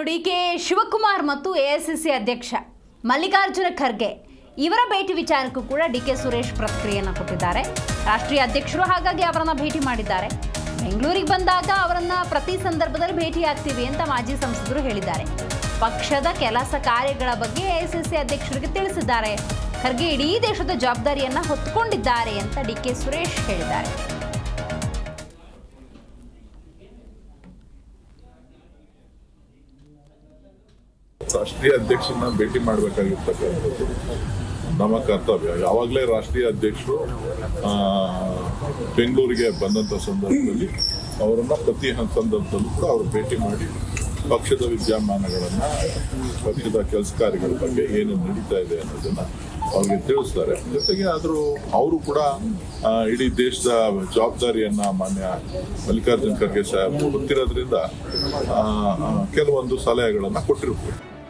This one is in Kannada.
ಇನ್ನು ಡಿ ಕೆ ಶಿವಕುಮಾರ್ ಮತ್ತು ಸಿ ಅಧ್ಯಕ್ಷ ಮಲ್ಲಿಕಾರ್ಜುನ ಖರ್ಗೆ. ಇವರ ಭೇಟಿ ವಿಚಾರಕ್ಕೂ ಕೂಡ ಡಿ ಕೆ ಸುರೇಶ್ ಪ್ರತಿಕ್ರಿಯೆಯನ್ನು ಕೊಟ್ಟಿದ್ದಾರೆ. ರಾಷ್ಟ್ರೀಯ ಅಧ್ಯಕ್ಷರು ಹಾಗಾಗಿ ಅವರನ್ನು ಭೇಟಿ ಮಾಡಿದ್ದಾರೆ. ಬೆಂಗಳೂರಿಗೆ ಬಂದಾಗ ಅವರನ್ನು ಪ್ರತಿ ಸಂದರ್ಭದಲ್ಲಿ ಭೇಟಿಯಾಗ್ತೀವಿ ಅಂತ ಮಾಜಿ ಸಂಸದರು ಹೇಳಿದ್ದಾರೆ. ಪಕ್ಷದ ಕೆಲಸ ಕಾರ್ಯಗಳ ಬಗ್ಗೆ ಎ ಸಿ ಅಧ್ಯಕ್ಷರಿಗೆ ತಿಳಿಸಿದ್ದಾರೆ. ಖರ್ಗೆ ಇಡೀ ದೇಶದ ಜವಾಬ್ದಾರಿಯನ್ನು ಹೊತ್ತುಕೊಂಡಿದ್ದಾರೆ ಅಂತ ಡಿ ಕೆ ಸುರೇಶ್ ಹೇಳಿದ್ದಾರೆ. ರಾಷ್ಟ್ರೀಯ ಅಧ್ಯಕ್ಷರನ್ನ ಭೇಟಿ ಮಾಡಬೇಕಾಗಿರ್ತಕ್ಕಂಥದ್ದು. ನಮ್ಮ ಕರ್ತವ್ಯ. ಯಾವಾಗಲೇ ರಾಷ್ಟ್ರೀಯ ಅಧ್ಯಕ್ಷರು ಬೆಂಗಳೂರಿಗೆ ಬಂದಂಥ ಸಂದರ್ಭದಲ್ಲಿ ಅವರನ್ನು ಪ್ರತಿ ಸಂದರ್ಭದಲ್ಲೂ ಕೂಡ ಅವರು ಭೇಟಿ ಮಾಡಿ ಪಕ್ಷದ ವಿದ್ಯಮಾನಗಳನ್ನು, ಪಕ್ಷದ ಕೆಲಸ ಕಾರ್ಯಗಳ ಬಗ್ಗೆ ಏನು ನಡೀತಾ ಇದೆ ಅನ್ನೋದನ್ನು ಅವ್ರಿಗೆ ತಿಳಿಸ್ತಾರೆ. ಜೊತೆಗೆ ಆದರೂ ಅವರು ಕೂಡ ಇಡೀ ದೇಶದ ಜವಾಬ್ದಾರಿಯನ್ನು ಮಾನ್ಯ ಮಲ್ಲಿಕಾರ್ಜುನ್ ಖರ್ಗೆ ಸಾಹೇಬ್ ಗೊತ್ತಿರೋದ್ರಿಂದ ಕೆಲವೊಂದು ಸಲಹೆಗಳನ್ನು ಕೊಟ್ಟಿರ್ತಾರೆ